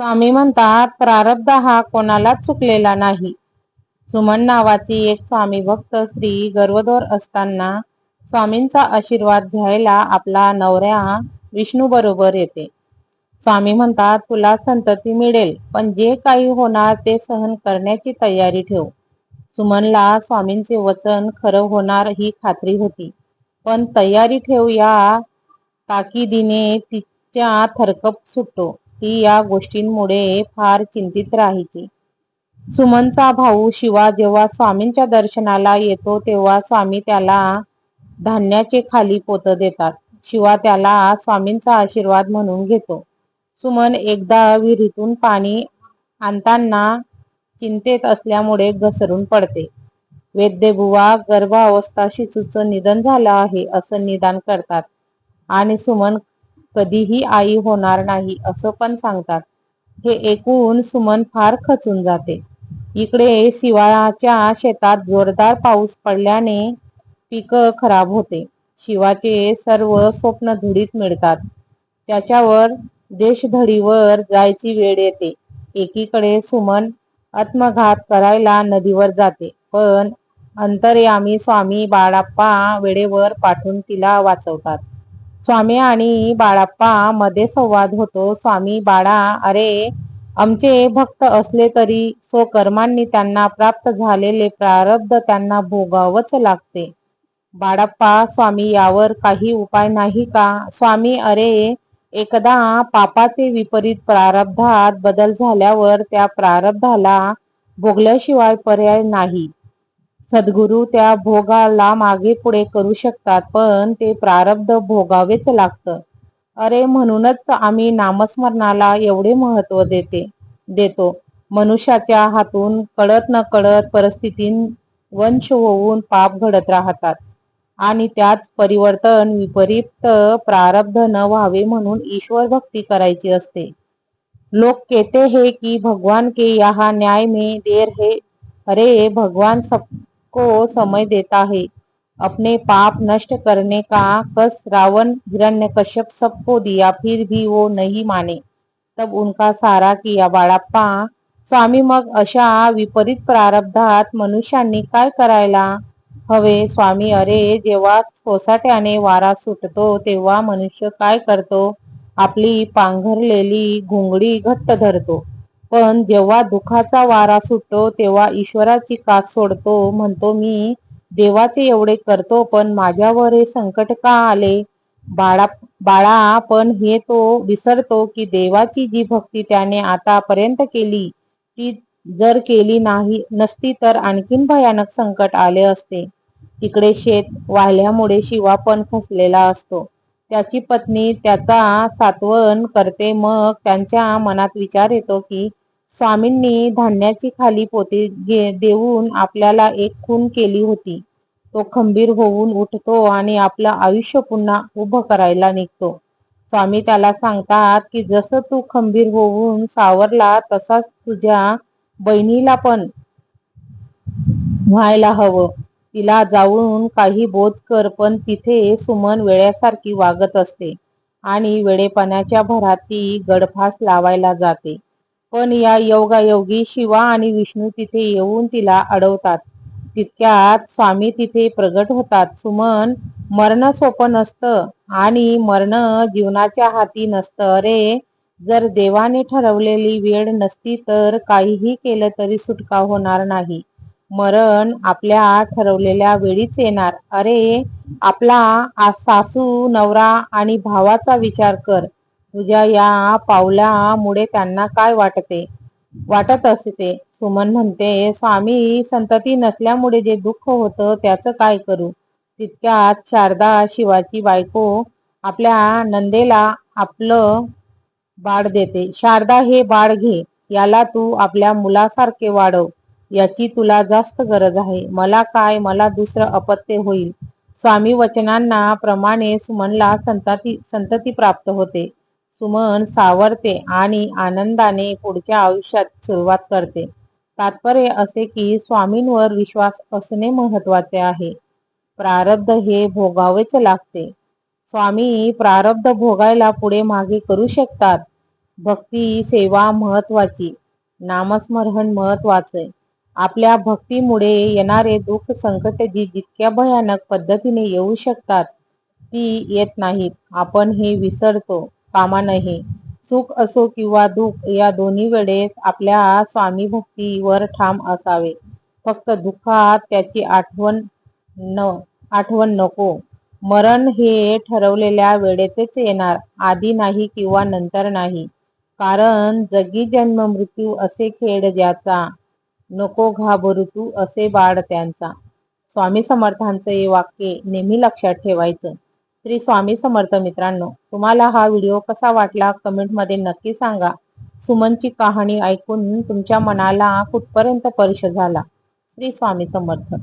स्वामी म्हणतात प्रारब्ध हा कोणालाच चुकलेला नाही. सुमन नावाची एक स्वामी भक्त स्त्री गर्वधोर असताना स्वामींचा आशीर्वाद घ्यायला आपला नवऱ्या विष्णू बरोबर येते. स्वामी म्हणतात तुला संतती मिळेल पण जे काही होणार ते सहन करण्याची तयारी ठेव. सुमनला स्वामींचे वचन खरं होणार ही खात्री होती. पण तयारी ठेव या ताकिदीने तिच्या थरकप सुटतो ती या गोष्टींमुळे फार चिंतित राहायची. सुमनचा भाऊ शिवा जेव्हा स्वामींच्या दर्शनाला येतो तेव्हा स्वामी त्याला धान्याचे खाली पोत देतात. शिवा त्याला स्वामींचा आशीर्वाद म्हणून घेतो. सुमन एकदा विहिरीतून पाणी आणताना चिंतेत असल्यामुळे घसरून पडते. वैद्यबुवा गर्भावस्था शिशूचं निधन झालं आहे असं निदान करतात. आणि सुमन कधीही आई होणार नाही असं पण सांगतात. हे ऐकून सुमन फार खचून जाते. इकडे शिवाळाच्या शेतात जोरदार पाऊस पडल्याने पीक खराब होते. शिवाचे सर्व स्वप्न धुडीत मिळतात. त्याच्यावर देशधडीवर जायची वेळ येते. एकीकडे सुमन आत्मघात करायला नदीवर जाते पण अंतर्यामी स्वामी बाळाप्पा वेळेवर पाठवून तिला वाचवतात. स्वामी आणि बाळाप्पा मध्ये संवाद होतो. स्वामी बाळा अरे आमचे भक्त असले तरी स्वकर्मांनी त्यांना प्राप्त झालेले प्रारब्ध त्यांना भोगावंच लागते. बाळाप्पा स्वामी यावर काही उपाय नाही का? स्वामी अरे एकदा पापाचे विपरीत प्रारब्धात बदल झाल्यावर त्या प्रारब्धाला भोगल्याशिवाय पर्याय नाही. सद्गुरू त्या भोगाला मागे पुढे करू शकतात पण ते प्रारब्ध भोगावेच लागतं. अरे म्हणूनच आम्ही नामस्मरणाला एवढे महत्त्व देते देतो. मनुष्याच्या हातून कळत न कळत परिस्थितीन वंश होऊन पाप घडत राहतात. आणि त्याच परिवर्तन विपरीत प्रारब्ध न व्हावे म्हणून ईश्वर भक्ती करायची असते. लोक कहते हैं कि भगवान के यहाँ न्याय में देर है. अरे भगवान को समय देता है। अपने पाप नष्ट करने का कस रावण हिरण्य कश्यप सबको दिया फिर भी वो नहीं माने। तब उनका सारा किया बाळाप्पा। स्वामी मग अशा विपरीत प्रारब्धात मनुष्यांनी काय करायला? हवे स्वामी अरे जेव्हा सोसाट्याने वारा सुटतो तेव्हा मनुष्य काय करतो? आपली पांघरलेली घोंगडी घट्ट धरतो. पण जेव्हा दुखाचा वारा सुटतो तेव्हा ईश्वराची कास सोडतो म्हणतो मी देवाचे एवढे करतो पण माझ्यावर हे संकट का आले? बाळा बाळा पण हे तो विसरतो की देवाची जी भक्ती त्याने आतापर्यंत केली ती जर केली नाही नसती तर आणखीन भयानक संकट आले असते. तिकडे शेत वाहिल्यामुळे शिवा पण खसलेला असतो. त्याची पत्नी त्याचा सातवन करते मग त्यांच्या मनात विचार येतो की स्वामींनी धान्याची खाली पोती देऊन आपल्याला एक खून केली होती. तो खंबीर होऊन उठतो आणि आपलं आयुष्य पुन्हा उभं करायला निघतो. स्वामी त्याला सांगतात की जसं तू खंबीर होऊन सावरला तसाच तुझ्या बहिणीला पण व्हायला हवं. तिला जाऊन काही बोध कर पण तिथे सुमन वेळ्यासारखी वागत असते आणि वेळेपणाच्या भरात ती गडफास लावायला जाते. पण या योगायोगी शिवा आणि विष्णू तिथे येऊन तिला अडवतात. तितक्यात स्वामी तिथे प्रगट होतात. सुमन मरण सोपं नसतं आणि मरण जीवनाच्या हाती नसतं. अरे जर देवाने ठरवलेली वेळ नसती तर काहीही केलं तरी सुटका होणार नाही. मरण आपल्या ठरवलेल्या वेळीच येणार. अरे आपला सासू नवरा आणि भावाचा विचार कर. तुझ्या या पावलामुळे त्यांना काय वाटते? वाटत असते. सुमन म्हणते स्वामी संतती नसल्यामुळे जे दुःख होतं त्याचं काय करू? तितक्यात शारदा शिवाची बायको आपल्या नंदेला आपलं बाळ देते. शारदा हे बाळ घे. याला तू आपल्या मुलासारखे वाढव. याची तुला जास्त गरज आहे. मला काय? मला दुसरं अपत्य होईल. स्वामी वचनांना प्रमाणे सुमनला संतती संतती प्राप्त होते. सुमन सावरते आणि आनंदाने पुढच्या आयुष्यात सुरुवात करते. तात्पर्य असे की स्वामींवर विश्वास असणे महत्त्वाचे आहे. प्रारब्ध हे भोगावेच लागते. स्वामी प्रारब्ध भोगायला पुढे मागे करू शकतात. भक्ती सेवा महत्वाची नामस्मरण महत्त्वाचे आपल्या भक्तीमुळे येणारे दुःख संकट जी जितक्या भयानक पद्धतीने येऊ शकतात ती येत नाहीत. आपण हे विसरतो. कामा नये सुख असो किंवा दुःख या दोन्ही वेळेस आपल्या स्वामी भक्तीवर ठाम असावे. फक्त दुःखात त्याची आठवण न आठवण नको. मरण हे ठरवलेल्या वेळेतच येणार आधी नाही किंवा नंतर नाही. कारण जगी जन्म मृत्यू असे खेळ ज्याचा नको घाबरू तू असे बाळ त्यांचा. स्वामी समर्थांचं हे वाक्य नेहमी लक्षात ठेवायचं. श्री स्वामी समर्थ मित्रांनो तुम्हाला हा व्हिडिओ कसा वाटला कमेंटमध्ये नक्की सांगा. सुमनची कहाणी ऐकून तुमच्या मनाला कुठपर्यंत स्पर्श झाला? श्री स्वामी समर्थ.